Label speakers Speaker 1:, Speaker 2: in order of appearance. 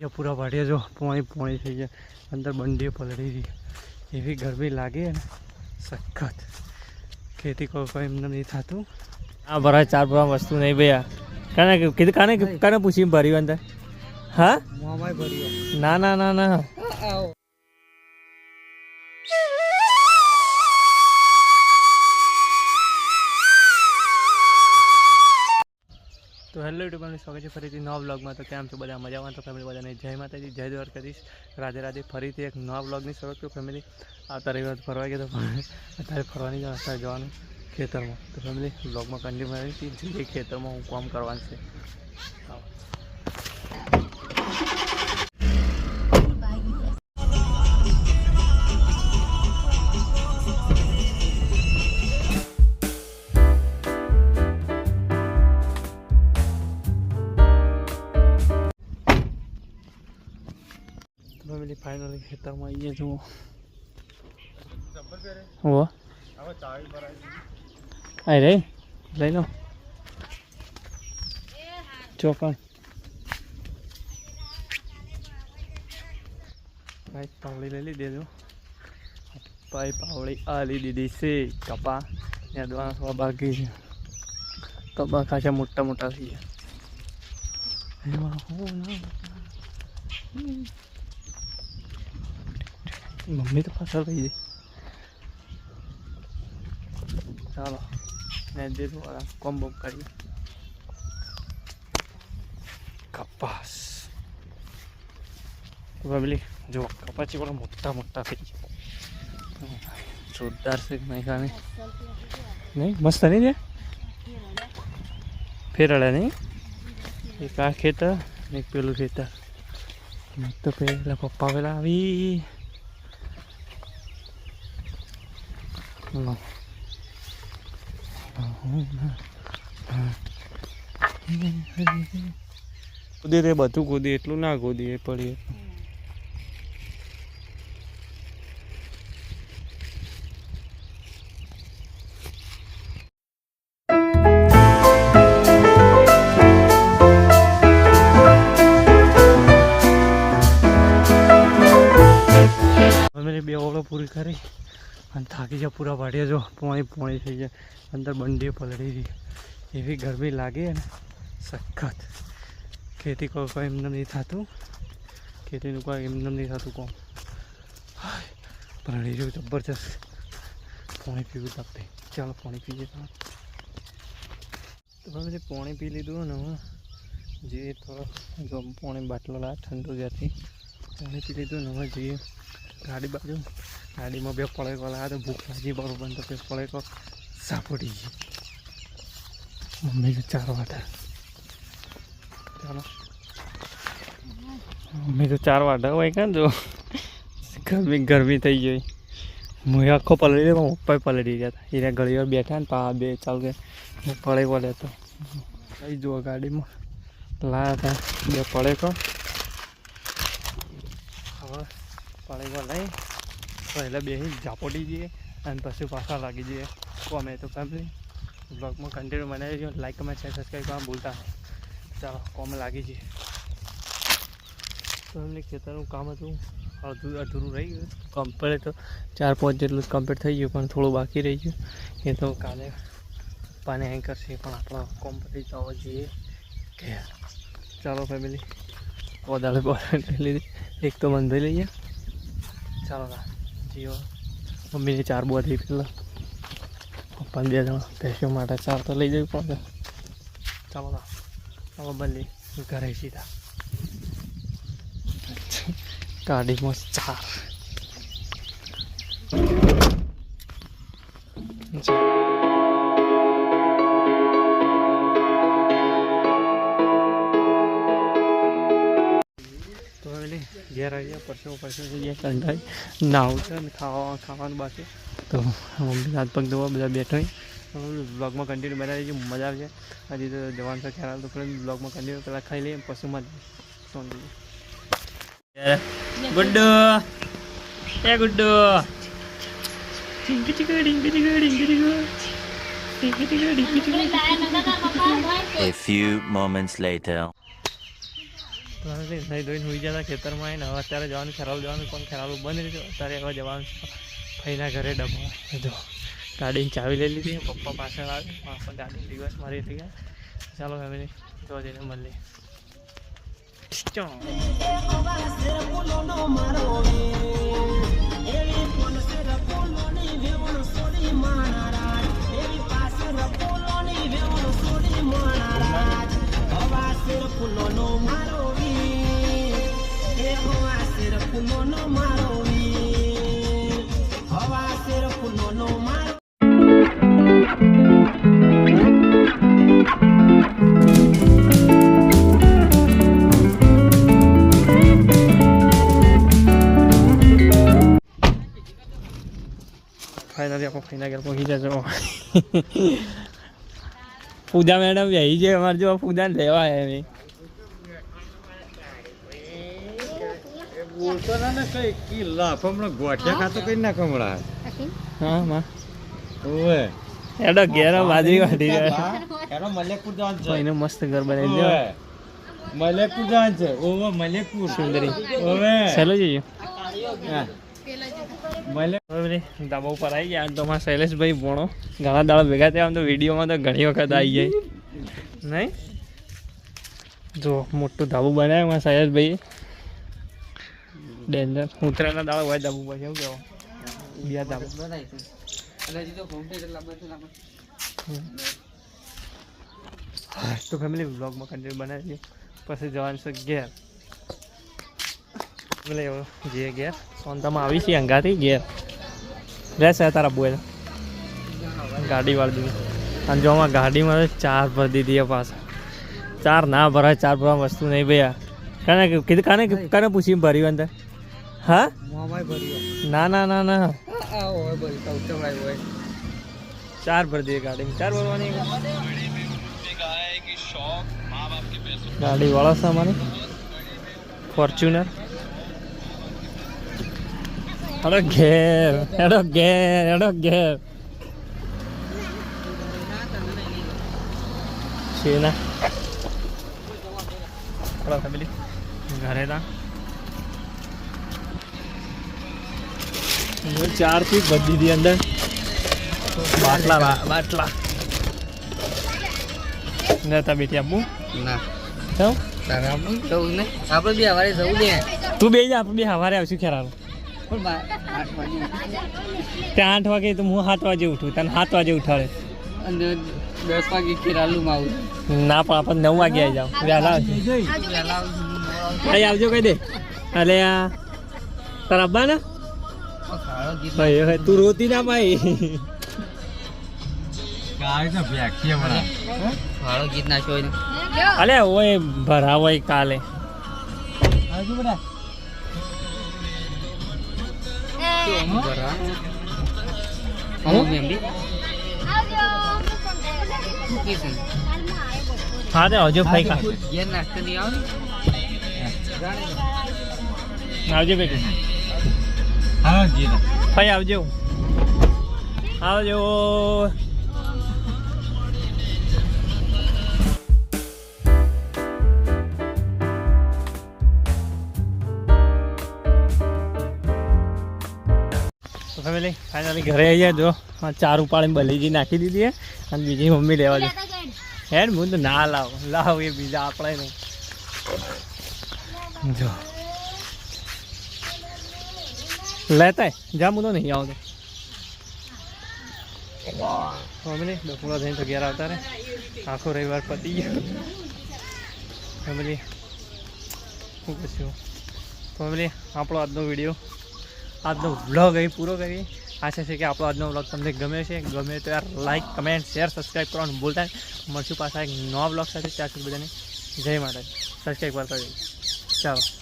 Speaker 1: બીજા પૂરા વાઢીએ જો પોણી પોણી થઈ જાય અંદર બંડીઓ પલળી રહી. એવી ગરમી લાગે ને સખત. ખેતી કોઈ કોઈ એમને નહીં થતું.
Speaker 2: આ ભરાય ચાર ભરા વસ્તુ નહીં ભૈયા. કાને કીધું કાને કાને પૂછીને ભર્યું અંદર? હા?
Speaker 1: મોમાય
Speaker 2: ના ના ના ના.
Speaker 1: હેલો યુટ્યુબરનું સ્વાગત છે ફરીથી નવા બ્લોગમાં તો કેમ છો બધા? મજામાં? તો ફેમિલી બધાને જય માતાજી, જય દ્વારકાધીશ. રાધે રાધે ફરીથી એક નવા બ્લોગની શરૂઆત કરું ફેમિલી આવતા રવિવાર ફરવા ગયો તો અત્યારે ફરવાની જવાનું અત્યારે જવાનું ખેતરમાં. તો ફેમિલી બ્લોગમાં કન્ટિન્યુ રહી જઈએ ખેતરમાં હું કામ કરવાનું છે. ફાઇનલી ખેતરમાં આવીએ જુઓ. હો આય રે લઈ લો. ચોકન ભાઈ પાવડી લઈ લીધી દેજો ભાઈ પાવડી આ લઈ દીધી છે. કપા ત્યાં દ્વારા થવા બાકી છે. કપા ખાસા મોટા મોટા થઈ ગયા. એમાં હું ના. મમ્મી તો પાછળ રહી જાય ચાલો ને દીધું વાળા કોમ્બો કરીએ કપાસ. ફેમિલી જો કપાસી વાળા મોટા મોટા થઈ ગયા. જોરદાર છે ખાને નહીં, મસ્ત નહીં છે? ફેરડ્યા નહીં? એક આ ખેતર એક પેલું ખેતર. તો પેલા પપ્પા પેલા આવી. કૂદી રે બધું કૂદી એટલું ના કૂદી એ પડી અમે બે ઓળો પૂરી કરી. અને થાકી જાય પૂરા પાડીએ જો. પોણી પોણી થઈ જાય અંદર બંડીઓ પલળી રહી. એવી ગરમી લાગે ને. સખત. ખેતી કોઈ કોઈ એમને નહીં થતું. ખેતીનું કોઈ એમને નહીં થતું કોમ. પલળી રહ્યું જબરજસ્ત. પોણી પીવું તપતે ચાલો પાણી પીએ તો. તો હવે પાણી પી લીધું ને જે થોડો જો પાણી બાટલો લાવ ઠંડુ જ્યાંથી, પાણી પી લીધું ને હવે ગાડી બાજુ ગાડીમાં બે પળેકો લાવ્યા તો ભૂખ લાગી, બરોબર. તો બે પળેકો સાપડી ગઈ મમ્મી તો ચાર વાટા ચાલો. મમ્મી તો ચાર વાટા હોય કાં જો ગરમી ગરમી થઈ ગઈ. હું આખો પલળી ગયો મારા પપ્પા પલળી ગયા હતા. એને ઘડી બેઠા ને પા બે ચાલ કે હું પળેકો લેતો. લઈ જુઓ ગાડીમાં. લાયા હતા બે પળેકો. હવે પળેકો લઈ પહેલાં બે ઝાપોટી જઈએ અને પછી પાછા લાગી જઈએ. કોમે તો ફેમિલી બ્લોગમાં કન્ટિન્યુ બનાવી દો લાઈક કમેન્ટ શેર સબસ્ક્રાઈબ કરવા ભૂલતા ચાલો, કોમે લાગી જઈએ. તો એમને ખેતરનું કામ હતું. અડધું અધૂરું રહી ગયું. કમ્પ્લીટ તો ચાર, પાંચ જેટલું કમ્પ્લીટ થઈ ગયું, પણ થોડું બાકી રહી ગયું. એ તો કાલે પાને એન્કર છે, પણ આપણો કોમ્પ્લીટ જવા જઈએ. કે ચાલો ફેમિલી વધારે લીધી. એક તો બંધાઈ લઈએ. ચાલો ના જીઓ. મમ્મીને ચાર બોધી પેલા પપ્પાને બે જણા. ભેંસો માટે ચાર તો લઈ જવી પડે. ચાલો ચાલો બદલી ઘરે સીધા. ગાડીમાં ચાર. ઘેર આવીએ પરસો પરસો જઈએ કંટાઈ નાવતા ખાવા ખાવાનું બાકી. તો મમ્મી હાથ પગ ધોવા બધા બેઠો બ્લોગમાં કન્ટિન્યુ બનાવી છે મજા આવશે હજી તો જવાનું છે ખ્યાલ તો ફ્રેન્ડ બ્લોગમાં કન્ટિન્યુ પહેલાં ખાઈ લઈએ પશુમાં સોન મજા
Speaker 2: ગુડ્ડુ એ Guddu
Speaker 3: A few moments later.
Speaker 1: નહીં ધોઈને હોઈ જતા ખેતરમાં આવીને હવે અત્યારે જવાનું, ખેરાલું જવાનું, પણ ખેરાલું બંધ રહ્યું અત્યારે હવે જવાનું ફઈના ઘરે ડબ્બા. જો, ગાડીની ચાવી લઈ લીધી, પપ્પા પાછળ આવે પાછળ ગાડી દિવસ મારી થઈ ગયા. ચાલો ફેમિલી જો જઈને મળીએ. આપણે ફાઈના ઘર પહોંચી જજો. પૂજા મેડમ બેહી છે અમારે જો પૂજાને લેવા એમ
Speaker 3: બોલતો ના ને કઈ કી લાફ હમણાં ગોઠિયા ખાતો કઈ ના કમળા
Speaker 1: હા માં. એડો ઘેરો બાજરી વાટી જાય.
Speaker 3: એનો મલેકપુર જવાનું છે
Speaker 1: મસ્ત ઘર બનાવી દે.
Speaker 3: મલેકપુર જવાનું છે. ઓવે મલેકપુર.
Speaker 1: સુંદરી.
Speaker 3: ઓવે.
Speaker 1: ચાલો જઈએ.
Speaker 3: હા.
Speaker 1: ધાબા ઉપર આવી ગયા. તો અમારા શૈલેષભાઈ ભણો ઘણા દાડા ભેગા થયા. આમ તો વિડીયોમાં તો ઘણી વખત આવી જાય. નહીં? જો, મોટું ધાબુ બનાવ્યું અમારા શૈલેષભાઈ ડેન્જર ઉતરેલા દાડા હોય ધાબુ પર એવું કહેવા? બીજા ધાબુ. તો ફેમિલી બ્લોગમાં કન્ટિન્યુ બનાવીએ પછી જવાનું છે ઘેર. એવો જે ઘેર, સોનતામાં આવી છે અંગાથી, ઘેર. રહેશે તારા બોલ ગાડી વાળી દીધી અને જો આમાં ગાડીમાં ચાર ભરી દીધી પાછા. ચાર ના ભરાય, ચાર ભરવા વસ્તુ નહીં ભૈયા કાને કીધું કાને કાને પૂછીને ભર્યું અંદર હા? ના ના ના ના. ચાર ભરી દીધી ગાડીમાં. ચાર ભરવાની? ગાડી વાળો છે અમારી. ફોર્ચ્યુનર હેડો ઘેર હેડો ઘેર હેડો ઘેર શેના હેડો ફેમિલી ઘરે તા ચારથી બધી દીધી અંદર બાટલા બાટલા નતા બેટી આપું
Speaker 3: ના
Speaker 1: કેમ
Speaker 3: જવું ને આપણે બી હવારે જવું ને
Speaker 1: તું બે જા આપણે બી સવારે આવશું ખેરાનું ત્યાં આઠ વાગે તો હું સાત વાગે ઉઠું તને સાત વાગે ઉઠાડે.
Speaker 3: અને દસ વાગે કિરાલું માં આવું
Speaker 1: ના પણ આપણે નવ વાગે આવી જાવ વહેલા આવજો. અહીં આવજો કહી દે. અરે આ તારા અબ્બા ને? ભાઈ હવે તું રોતી ના ભાઈ અલે ઓય ભરાવ હોય કાલે.
Speaker 3: આવજો બેટા
Speaker 4: હું
Speaker 1: તે આવજો ભાઈ કા આવજો બેટી
Speaker 3: હા જી
Speaker 1: ભાઈ આવજો આવજો ફેમિલી ફાઇનલી ઘરે આવી જાય, જો. ચાર ઉપાડીને બલીજી નાખી દીધી છે અને બીજી મમ્મી લેવા દે હેડ હું તો ના લાવ લાવ એ બીજા આપણે નહીં. જો. લેતા જા હું તો નહીં આવતો. ફેમિલી બપોરા થઈને તો ઘેર આવતા રે આખો રવિવાર પતી ગયો. ફેમિલી શું કશું ફેમિલી આપણો આજનો વીડિયો આજનો વ્લોગ અહીં પૂરો કરીએ. આશા છે કે આપણો આજનો વ્લોગ તમને ગમે છે ગમે તો યાર લાઈક કમેન્ટ શેર સબસ્ક્રાઈબ કરવાનું નહીં. મળશું પાછા એક નવા વ્લોગ સાથે. ત્યાં સુધી બધાને જય માતા સબસ્ક્રાઈબ કરતા જઈએ ચાલો.